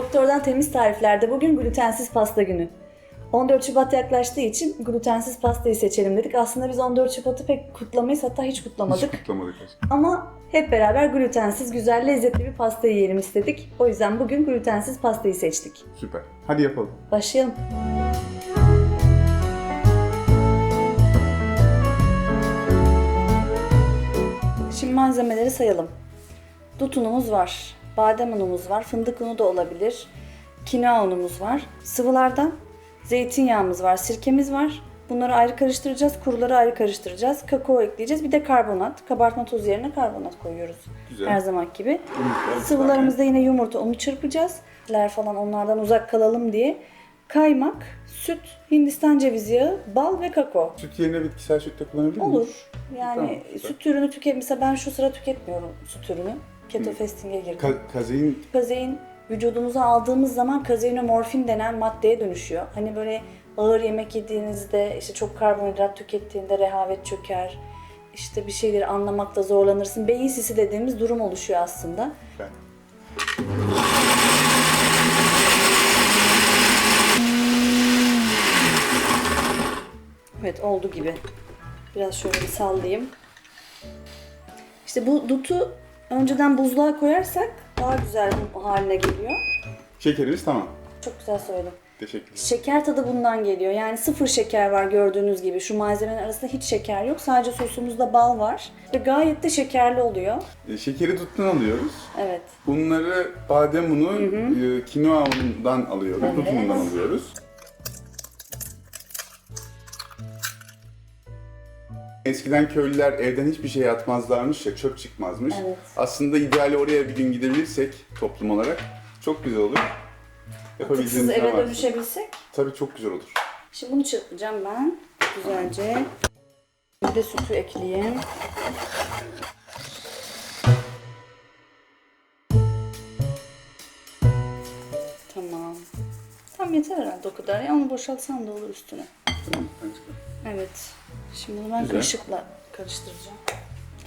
Doktordan Temiz Tarifler'de bugün glutensiz pasta günü. 14 Şubat yaklaştığı için glutensiz pastayı seçelim dedik. Aslında biz 14 Şubat'ı pek kutlamayız hatta hiç kutlamadık. Hiç kutlamadık aslında. Ama hep beraber glutensiz, güzel, lezzetli bir pasta yiyelim istedik. O yüzden bugün glutensiz pastayı seçtik. Süper. Hadi yapalım. Başlayalım. Şimdi malzemeleri sayalım. Dut unumuz var, badem unumuz var, fındık unu da olabilir, kinoa unumuz var. Sıvılardan zeytinyağımız var, sirkemiz var. Bunları ayrı karıştıracağız, kuruları ayrı karıştıracağız. Kakao ekleyeceğiz, bir de karbonat. Kabartma tozu yerine karbonat koyuyoruz. Güzel. Her zaman gibi. Yumurta, Sıvılarımızda yine yumurta, onu çırpacağız. Ler falan onlardan uzak kalalım diye. Kaymak, süt, Hindistan cevizi yağı, bal ve kakao. Süt yerine bitkisel süt de kullanabilir miyiz? Olur. Yani Tamam, süt ürünü tüket. Mesela ben şu sıra tüketmiyorum süt ürünü. Keto fasting'e girdim. Ka- kazein Kazein vücudumuza aldığımız zaman kazeinomorfin denen maddeye dönüşüyor. Hani böyle ağır yemek yediğinizde, işte çok karbonhidrat tükettiğinde rehavet çöker. İşte bir şeyleri anlamakta zorlanırsın. Beyin sisi dediğimiz durum oluşuyor aslında. ben. Evet oldu gibi. Biraz şöyle bir sallayayım. İşte bu dutu önceden buzluğa koyarsak daha güzel bir haline geliyor. Şekerimiz tamam. Çok güzel söyledim. Teşekkürler. Şeker tadı bundan geliyor. Yani sıfır şeker var gördüğünüz gibi. Şu malzemenin arasında hiç şeker yok. Sadece sosumuzda bal var. Ve gayet de şekerli oluyor. E, şekeri duttan alıyoruz. Evet. Bunları badem unu, e, kinoa unundan alıyoruz. Dut Evet. unundan alıyoruz. Eskiden köylüler evden hiçbir şey atmazlarmış ya, çöp çıkmazmış. Evet. Aslında ideali oraya bir gün gidebilirsek toplum olarak çok güzel olur. Yapabildiğimiz eve ne varsa. dönüşebilsek. Tabii çok güzel olur. Şimdi bunu çırpacağım ben. Güzelce. Bir de sütü ekleyeyim. Tamam. Tam yeter herhalde o kadar. Ya onu boşaltsam da olur üstüne. Tamam. Evet. Şimdi bunu ben Güzel. kaşıkla karıştıracağım.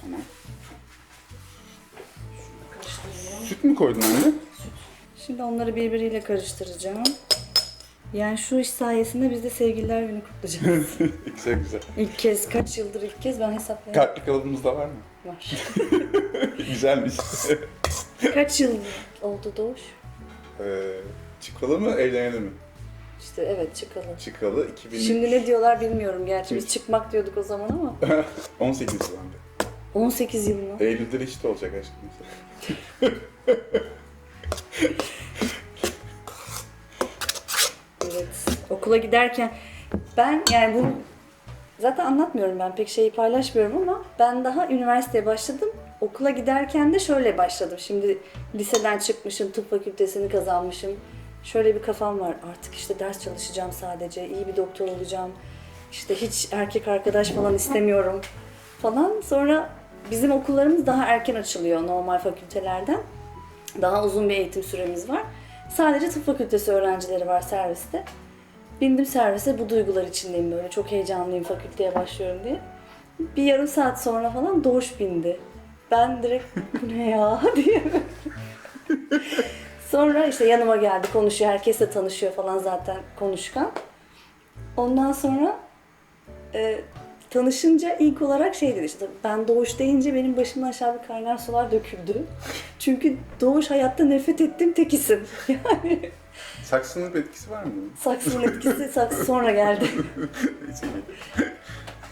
Tamam. Şunu karıştırıyorum. Süt mü koydun anne? Şimdi onları birbiriyle karıştıracağım. Yani şu iş sayesinde biz de sevgililer günü kutlayacağız. güzel güzel. İlk kez, kaç yıldır ilk kez ben hesaplayamam. Kalpli kalıbımız da var mı? Var. Güzelmiş. kaç yıl oldu Doğuş? ee, çıkalı mı, evlenelim mi? İşte evet çıkalım. Çıkalı 2000... Şimdi ne diyorlar bilmiyorum gerçi. Biz çıkmak diyorduk o zaman ama. 18 yılında. 18 yıl mı? Eylül'de reşit olacak aşkım. Evet. Okula giderken ben yani bu zaten anlatmıyorum ben pek şeyi paylaşmıyorum ama ben daha üniversiteye başladım. Okula giderken de şöyle başladım. Şimdi liseden çıkmışım, tıp fakültesini kazanmışım. Şöyle bir kafam var. Artık işte ders çalışacağım sadece. iyi bir doktor olacağım. İşte hiç erkek arkadaş falan istemiyorum falan. Sonra bizim okullarımız daha erken açılıyor normal fakültelerden. Daha uzun bir eğitim süremiz var. Sadece tıp fakültesi öğrencileri var serviste. Bindim servise bu duygular içindeyim böyle. Çok heyecanlıyım fakülteye başlıyorum diye. Bir yarım saat sonra falan Doğuş bindi. Ben direkt bu ne ya diye. Sonra işte yanıma geldi konuşuyor. Herkesle tanışıyor falan zaten konuşkan. Ondan sonra e, tanışınca ilk olarak şey dedi işte ben Doğuş deyince benim başımdan aşağı bir kaynar sular döküldü. Çünkü Doğuş hayatta nefret ettiğim tek isim. Yani Saksının bir etkisi var mı? saksının etkisi saksı sonra geldi.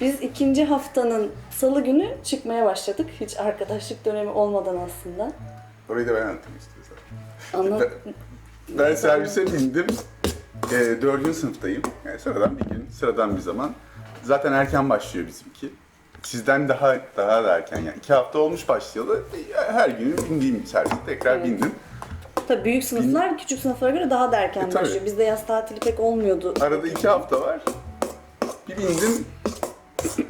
Biz ikinci haftanın salı günü çıkmaya başladık. Hiç arkadaşlık dönemi olmadan aslında. Orayı da ben anlatayım istiyorsan. Anlat. Ben servise bindim. E, dördüncü sınıftayım. Yani sıradan bir gün, sıradan bir zaman. Zaten erken başlıyor bizimki. Sizden daha daha da erken yani. iki hafta olmuş başlayalı. Her gün bindiğim servise tekrar Evet. bindim. Tabii büyük sınıflar küçük sınıflara göre daha da erken E, tabii. başlıyor. Bizde yaz tatili pek olmuyordu. Arada iki hafta var. Bir bindim.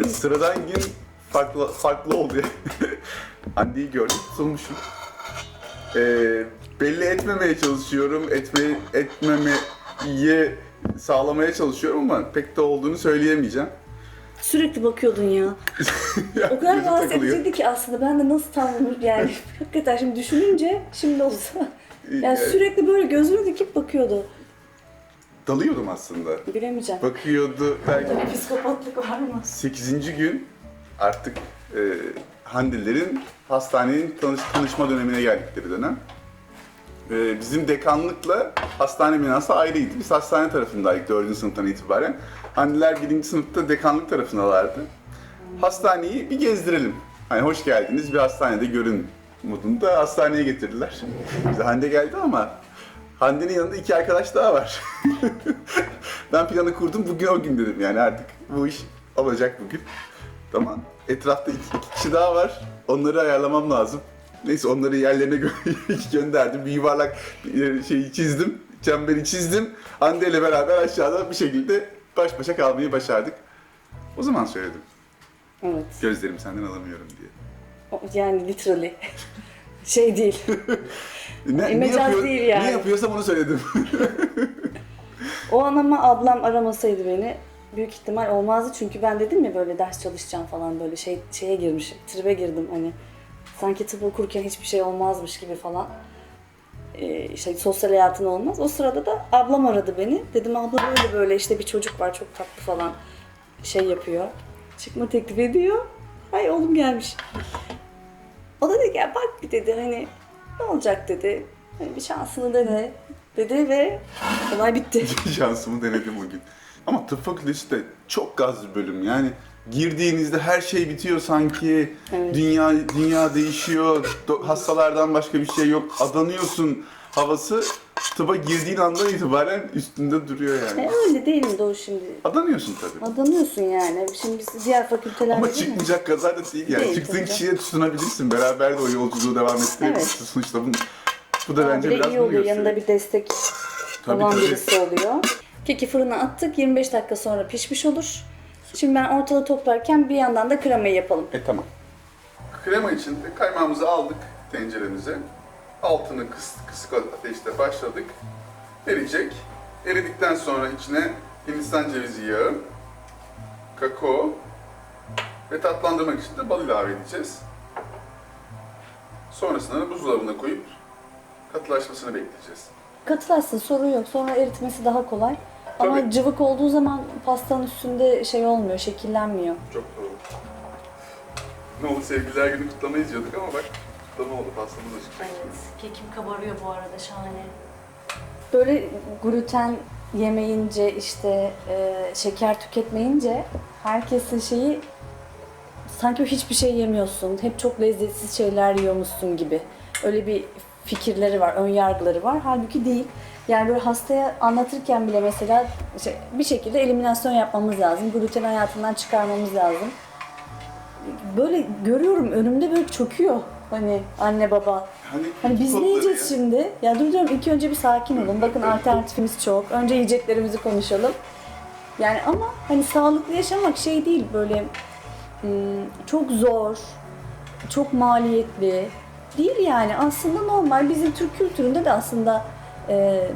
Sıradan gün farklı farklı oldu. Anneyi gördüm, tutulmuşum. Ee, belli etmemeye çalışıyorum, etme, etmemeyi sağlamaya çalışıyorum ama pek de olduğunu söyleyemeyeceğim. Sürekli bakıyordun ya. O kadar Gözüm rahatsız takılıyor. ediciydi ki aslında ben de nasıl tam yani hakikaten şimdi düşününce şimdi olsa Yani sürekli böyle gözünü dikip bakıyordu. dalıyordum aslında. Bilemeyeceğim. Bakıyordu belki Bir psikopatlık var mı? 8. gün artık e, Hande'lerin hastanenin tanış, tanışma dönemine geldikleri dönem. E, bizim dekanlıkla hastane binası ayrıydı. Biz hastane tarafındaydık 4. sınıftan itibaren. Handeler 1. sınıfta dekanlık tarafındalardı. Hastaneyi bir gezdirelim. Hani hoş geldiniz bir hastanede görün modunda hastaneye getirdiler. Bize Hande geldi ama Hande'nin yanında iki arkadaş daha var. ben planı kurdum bugün o gün dedim yani artık bu iş olacak bugün. Tamam. Etrafta iki, iki kişi daha var. Onları ayarlamam lazım. Neyse onları yerlerine gö- gönderdim. Bir yuvarlak bir şeyi çizdim. Çemberi çizdim. Hande ile beraber aşağıda bir şekilde baş başa kalmayı başardık. O zaman söyledim. Evet. Gözlerimi senden alamıyorum diye. Yani literally. şey değil. Ne, E, mecaz değil yani. Ne yapıyorsam onu söyledim. O an ama ablam aramasaydı beni büyük ihtimal olmazdı. Çünkü ben dedim ya böyle ders çalışacağım falan böyle şey şeye girmiş, tribe girdim hani. Sanki tıp okurken hiçbir şey olmazmış gibi falan. Ee, işte sosyal hayatın olmaz. O sırada da ablam aradı beni. Dedim abla böyle böyle işte bir çocuk var çok tatlı falan şey yapıyor. Çıkma teklif ediyor. Ay oğlum gelmiş. O da dedi gel bak dedi hani ne olacak dedi. Hani bir şansını dene dedi ve olay bitti. Şansımı denedim o gün. Ama tıp fakültesi de çok gaz bir bölüm yani. Girdiğinizde her şey bitiyor sanki. Evet. Dünya dünya değişiyor. Hastalardan başka bir şey yok. Adanıyorsun havası. Tıba girdiğin andan itibaren üstünde duruyor yani. E öyle değil mi Doğu şimdi? Adanıyorsun tabii. Adanıyorsun yani. Şimdi biz diğer fakültelerde Ama değil mi? çıkmayacak kadar da değil yani. Değil, Çıktığın tabii kişiye tutunabilirsin. Beraber de o yolculuğu devam ettirebilirsin. Sonuçta bu, bu da Ama bence biraz iyi bunu oluyor. Yanında bir destek Tabii, olan tabii. birisi oluyor. Keki fırına attık. 25 dakika sonra pişmiş olur. Şimdi ben ortalığı toplarken bir yandan da kremayı yapalım. E tamam. Krema için de kaymağımızı aldık tenceremize. Altını kıs, kısık ateşte başladık. Eriyecek. Eridikten sonra içine Hindistan cevizi yağı, kakao ve tatlandırmak için de bal ilave edeceğiz. Sonrasında da buzdolabına koyup katılaşmasını bekleyeceğiz. Katılarsın sorun yok. Sonra eritmesi daha kolay. Ama Tabii. cıvık olduğu zaman pastanın üstünde şey olmuyor, şekillenmiyor. Çok doğru. Ne oldu sevgililer günü kutlamayı diyorduk ama bak kutlama oldu pastamız da çıktı. kekim kabarıyor bu arada şahane. Böyle gluten yemeyince işte e, şeker tüketmeyince herkesin şeyi sanki hiçbir şey yemiyorsun. Hep çok lezzetsiz şeyler yiyormuşsun gibi. Öyle bir fikirleri var, ön yargıları var. Halbuki değil. Yani böyle hastaya anlatırken bile mesela şey, bir şekilde eliminasyon yapmamız lazım. Gluten hayatından çıkarmamız lazım. Böyle görüyorum önümde böyle çöküyor. Hani anne baba. Hani, Hani biz ne yiyeceğiz ya. şimdi? Ya dur diyorum ilk önce bir sakin olun. Bakın alternatifimiz çok. Önce yiyeceklerimizi konuşalım. Yani ama hani sağlıklı yaşamak şey değil böyle hmm, çok zor, çok maliyetli değil yani. Aslında normal bizim Türk kültüründe de aslında e,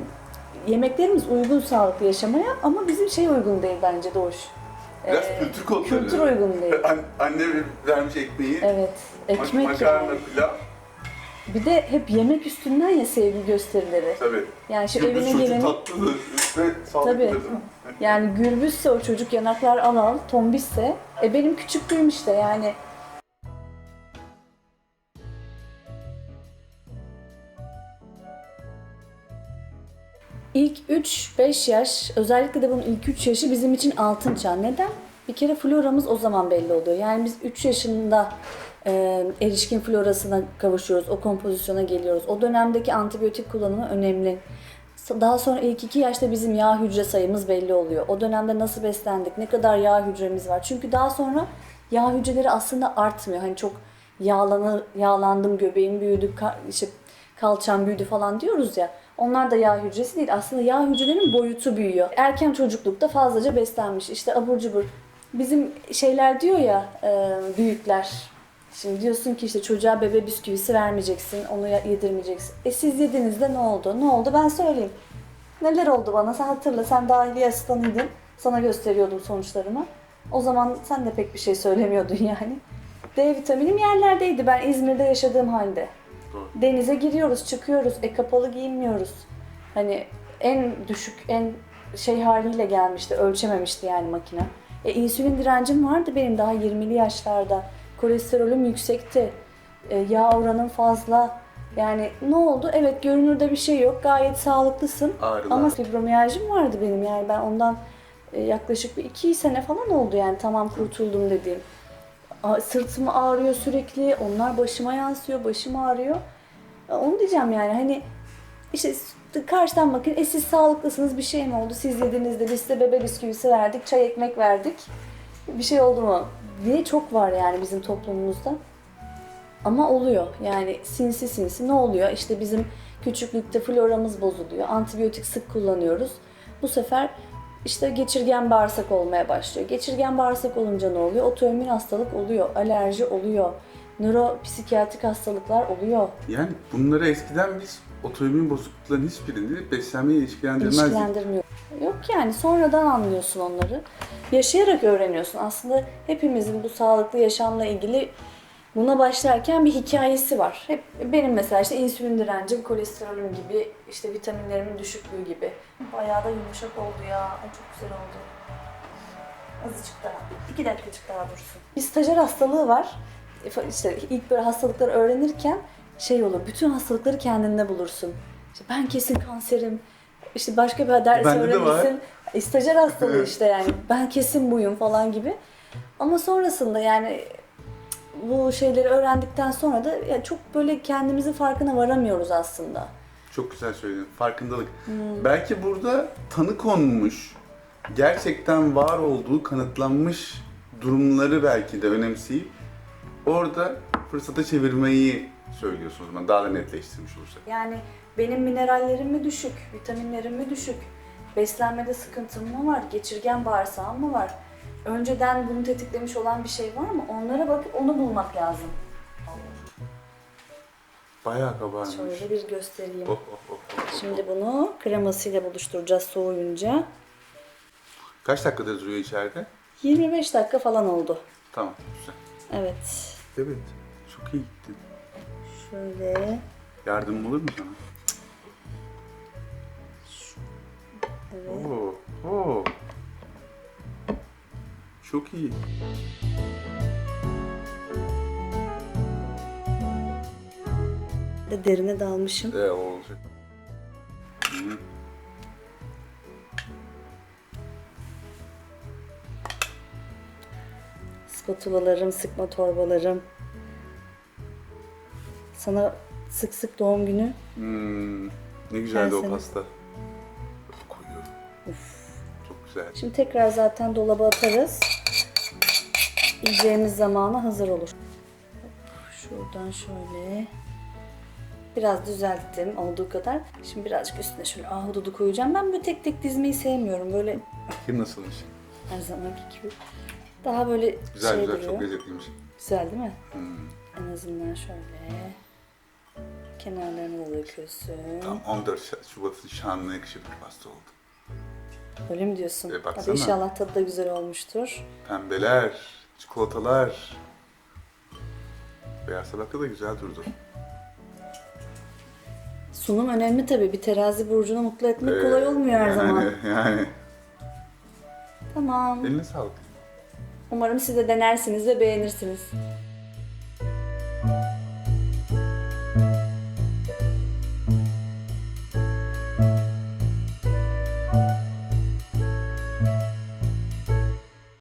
yemeklerimiz uygun sağlıklı yaşamaya ama bizim şey uygun değil bence Doğuş. Biraz E, kültür kodları. Kültür uygun değil. An- anne vermiş ekmeği, Evet. Ekmek makarna, yani. pilav. Bir de hep yemek üstünden ya sevgi gösterileri. Tabii. Yani şu Gürbüz evine çocuğu geleni tatlı ve sağlıklı. Tabii. Yani gürbüzse o çocuk yanaklar al al, tombişse e benim küçüklüğüm işte yani. İlk 3-5 yaş, özellikle de bunun ilk 3 yaşı bizim için altın çağ. Neden? Bir kere floramız o zaman belli oluyor. Yani biz 3 yaşında e, erişkin florasına kavuşuyoruz, o kompozisyona geliyoruz. O dönemdeki antibiyotik kullanımı önemli. Daha sonra ilk iki yaşta bizim yağ hücre sayımız belli oluyor. O dönemde nasıl beslendik, ne kadar yağ hücremiz var. Çünkü daha sonra yağ hücreleri aslında artmıyor. Hani çok yağlanır, yağlandım, göbeğim büyüdü, ka- işte kalçam büyüdü falan diyoruz ya. Onlar da yağ hücresi değil. Aslında yağ hücrelerinin boyutu büyüyor. Erken çocuklukta fazlaca beslenmiş. İşte abur cubur. Bizim şeyler diyor ya e, büyükler. Şimdi diyorsun ki işte çocuğa bebe bisküvisi vermeyeceksin, onu yedirmeyeceksin. E siz yediğinizde ne oldu? Ne oldu? Ben söyleyeyim. Neler oldu bana? Sen hatırla. Sen dahiliye asistanıydın. Sana gösteriyordum sonuçlarımı. O zaman sen de pek bir şey söylemiyordun yani. D vitaminim yerlerdeydi ben İzmir'de yaşadığım halde. Denize giriyoruz, çıkıyoruz. E kapalı giyinmiyoruz. Hani en düşük, en şey haliyle gelmişti. Ölçememişti yani makine. E insülin direncim vardı benim daha 20'li yaşlarda. Kolesterolüm yüksekti. E, yağ oranım fazla. Yani ne oldu? Evet görünürde bir şey yok. Gayet sağlıklısın. Ağrılar. Ama fibromiyajım vardı benim yani ben ondan e, yaklaşık bir iki sene falan oldu yani tamam kurtuldum dediğim. Sırtım ağrıyor sürekli, onlar başıma yansıyor, başım ağrıyor. Onu diyeceğim yani hani işte karşıdan bakın e siz sağlıklısınız bir şey mi oldu siz yediğinizde biz size bebe bisküvisi verdik, çay ekmek verdik. Bir şey oldu mu? diye çok var yani bizim toplumumuzda. Ama oluyor yani sinsi sinsi ne oluyor? İşte bizim küçüklükte floramız bozuluyor. Antibiyotik sık kullanıyoruz. Bu sefer işte geçirgen bağırsak olmaya başlıyor. Geçirgen bağırsak olunca ne oluyor? Otoimmün hastalık oluyor, alerji oluyor, nöropsikiyatrik hastalıklar oluyor. Yani bunları eskiden biz otoimmün bozuklukların hiçbirini beslenmeye ilişkilendirmezdik. İlişkilendirmiyor. Yok yani sonradan anlıyorsun onları. Yaşayarak öğreniyorsun. Aslında hepimizin bu sağlıklı yaşamla ilgili buna başlarken bir hikayesi var. Hep benim mesela işte insülin direncim, kolesterolüm gibi, işte vitaminlerimin düşüklüğü gibi. Bayağı da yumuşak oldu ya. Ay çok güzel oldu. Azıcık daha. iki dakikacık daha dursun. Bir stajyer hastalığı var. İşte ilk böyle hastalıkları öğrenirken şey olur. Bütün hastalıkları kendinde bulursun. İşte ben kesin kanserim. İşte başka bir ders de öğrenirsin. E, Stajyer hastalığı işte yani. Ben kesin buyum falan gibi. Ama sonrasında yani bu şeyleri öğrendikten sonra da ya çok böyle kendimizin farkına varamıyoruz aslında. Çok güzel söyledin. Farkındalık. Belki burada tanı konmuş, gerçekten var olduğu kanıtlanmış durumları belki de önemseyip orada fırsata çevirmeyi söylüyorsun o zaman. Daha da netleştirmiş olursak. Yani benim minerallerim mi düşük, vitaminlerim mi düşük, beslenmede sıkıntım mı var, geçirgen bağırsağım mı var? Önceden bunu tetiklemiş olan bir şey var mı? Onlara bakıp onu bulmak lazım. Bayağı kabarmış. Şöyle bir göstereyim. Oh, oh, oh, oh. Şimdi bunu kremasıyla buluşturacağız soğuyunca. Kaç dakikada duruyor içeride? 25 dakika falan oldu. Tamam, güzel. Evet. Evet, çok iyi gittin. Şöyle. Yardım olur mu sana? Evet. Oo, oo. Çok iyi. De derine dalmışım. Ee, o olacak. Hı. Spatulalarım, sıkma torbalarım. Sana sık sık doğum günü Hmm, ne güzeldi o sene- pasta. Koyu. Çok güzel. Şimdi tekrar zaten dolaba atarız. Yiyeceğimiz zamana hazır olur. Şuradan şöyle. Biraz düzelttim olduğu kadar. Şimdi birazcık üstüne şöyle ahududu koyacağım. Ben böyle tek tek dizmeyi sevmiyorum. Böyle Kim nasılmış? her zamanki gibi. Daha böyle Güzel şey güzel, duruyor. çok lezzetliymiş. Güzel değil mi? Hmm. En azından şöyle. Kenarlarını da döküyorsun. Tam 14 Ş- Şubat'ın şanına yakışır bir pasta oldu. Öyle mi diyorsun? E, Hadi baksana. inşallah tadı da güzel olmuştur. Pembeler, çikolatalar. Beyaz tabakta da güzel durdu. Sunum önemli tabii. Bir terazi burcunu mutlu etmek Ee, kolay olmuyor her yani, zaman. Yani. Tamam. Eline sağlık. Umarım siz de denersiniz ve beğenirsiniz.